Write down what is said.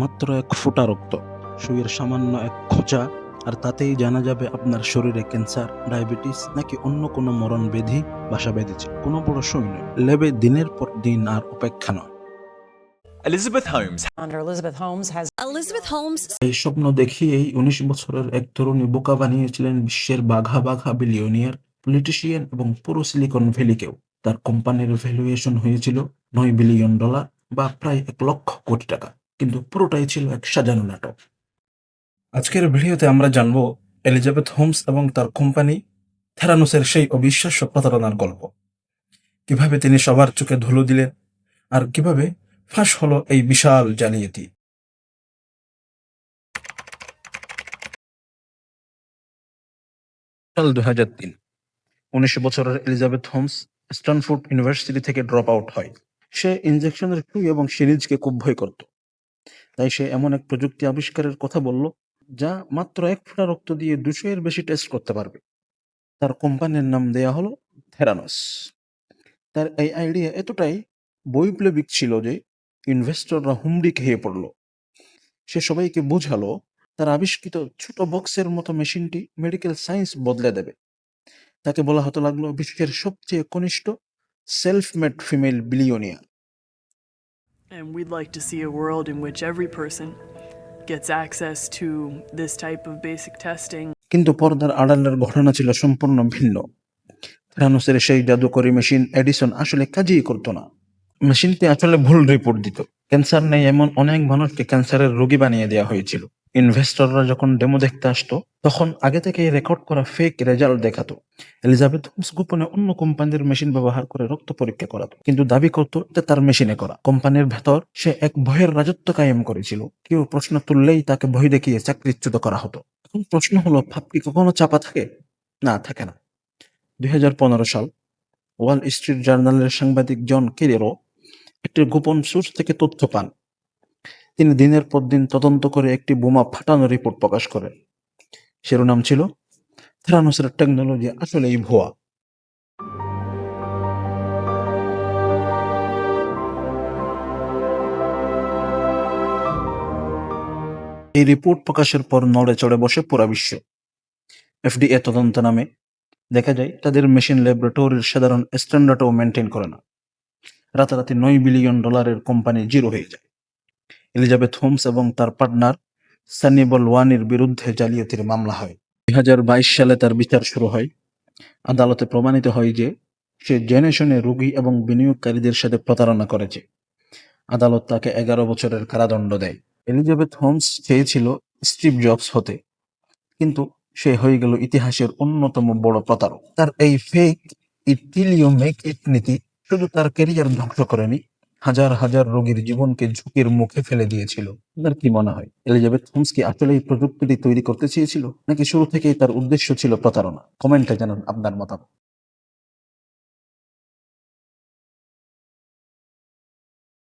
মাত্র এক ফোঁটা রক্ত সুইয়ের সামান্য এক খোঁচা আর তাতেই জানা যাবে আপনার শরীরে ক্যান্সার ডায়াবেটিস নাকি অন্য কোনো মরণ ব্যাধি বাসা বেঁধেছে। কোনো বড় সই নয়। লেবে দিনের পর দিন আর অপেক্ষা নয়। Elizabeth Holmes Under Elizabeth Holmes has Elizabeth Holmes এই স্বপ্ন দেখিয়েই উনিশ বছরের এক তরুণী বোকা বানিয়েছিলেন বিশ্বের বাঘা বাঘা বিলিয়নিয়ার পলিটিশিয়ান এবং পুরো সিলিকন ভ্যালিকেও তার কোম্পানির ভ্যালুয়েশন হয়েছিল নয় বিলিয়ন ডলার বা প্রায় এক লক্ষ কোটি টাকা। কিন্তু পুরোটাই ছিল এক সাজানো নাটক। আজকের ভিডিওতে আমরা জানব এলিজাবেথ হোমস এবং তার কোম্পানি থেরানোসের সেই অবিশ্বাস্য প্রতারণার গল্প। কীভাবে তিনি সবার চোখে ধুলো দিলেন আর কীভাবে ফাঁস হলো এই বিশাল জালিয়াতি। সাল দু হাজার তিন উনিশ বছরের এলিজাবেথ হোমস স্ট্যানফোর্ড ইউনিভার্সিটি থেকে ড্রপ আউট হয়। সে ইনজেকশনের সুই এবং সিরিজকে খুব ভয় করত। তাই সে এমন এক প্রযুক্তি আবিষ্কারের কথা বলল, যা মাত্র এক ফোঁটা রক্ত দিয়ে দুশো এর বেশি টেস্ট করতে পারবে। তার কোম্পানির নাম দেয়া হলো থেরানোস তার এই আইডিয়া এতটাই বৈপ্লবিক ছিল যে ইনভেস্টররা হুমড়ি খেয়ে পড়ল। সে সবাইকে বোঝালো, তার আবিষ্কৃত ছোট বক্সের মতো মেশিনটি মেডিকেল সায়েন্স বদলে দেবে। তাকে বলা হতে লাগল বিশ্বের সবচেয়ে কনিষ্ঠ self made female billionaire And we'd like to see a world in which every person gets access to this type of basic testing. কিন্তু পর্দার আড়ালের ঘটনা ছিল সম্পূর্ণ ভিন্ন। থানোসের সেই জাদুকরি মেশিন এডিসন আসলে কাজই করতো না। মেশিনটি আসলে ভুল রিপোর্ট দিত। ক্যান্সার নেই এমন অনেক মানুষকে ক্যান্সারের রোগী বানিয়ে দেওয়া হয়েছিল। ইনভেস্টররা যখন ডেমো দেখতে আসতো, তখন আগে থেকে রেকর্ড করা ফেক রেজাল্ট দেখাতো। এলিজাবেথ হোমস গোপনে অন্য কোম্পানির মেশিন ব্যবহার করে রক্ত পরীক্ষা করাতো। কিন্তু দাবি করতো এটা তার মেশিনে করা। কোম্পানির ভেতর সে এক ভয়ের রাজত্ব কায়েম করেছিল। কেউ প্রশ্ন তুললেই তাকে ভয় দেখিয়ে চাকরিচ্যুত করা হতো। এখন প্রশ্ন হলো ভাব কি কখনো চাপা থাকে? না থাকে না। দুই হাজার পনেরো সাল ওয়াল স্ট্রিট জার্নালের সাংবাদিক জন কেরেরো একটি গোপন সোর্স থেকে তথ্য পান। তিনি দিনের পর দিন তদন্ত করে একটি বোমা ফাটানো রিপোর্ট প্রকাশ করেন। শিরোনাম ছিল থেরানোসের টেকনোলজি আসলেই ভুয়া। এই রিপোর্ট প্রকাশের পর নড়ে চড়ে বসে পুরা বিশ্ব। এফডিএ তদন্ত নামে, দেখা যায়, তাদের মেশিন ল্যাবরেটরির সাধারণ স্ট্যান্ডার্ডও মেনটেন করে না। রাতারাতি নয় বিলিয়ন ডলারের কোম্পানি জিরো হয়ে যায়। এলিজাবেথ হোমস এবং তার পার্টনার সানিবল ওয়ানির বিরুদ্ধে জালিয়াতির মামলা হয়। দুই হাজার বাইশ সালে তার বিচার শুরু হয়। আদালতে প্রমাণিত হয় যে সে জেনে শুনে রোগী এবং বিনিয়োগকারীদের সাথে প্রতারণা করেছে। আদালত তাকে এগারো বছরের কারাদণ্ড দেয়। এলিজাবেথ হোমস চেয়েছিল স্টিভ জবস হতে, কিন্তু সে হয়ে গেল ইতিহাসের অন্যতম বড় প্রতারক। তার এই fake it till you make it নীতি শুধু তার ক্যারিয়ার ধ্বংস করেনি হাজার হাজার রোগীর জীবনকে ঝুঁকির মুখে ফেলে দিয়েছিল। আপনার কি মনে হয়? এলিজাবেথ হোমস কি আসলে এই প্রযুক্তিটি তৈরি করতে চেয়েছিল? নাকি শুরু থেকেই তার উদ্দেশ্য ছিল প্রতারণা? কমেন্টে জানান আপনার মতামত।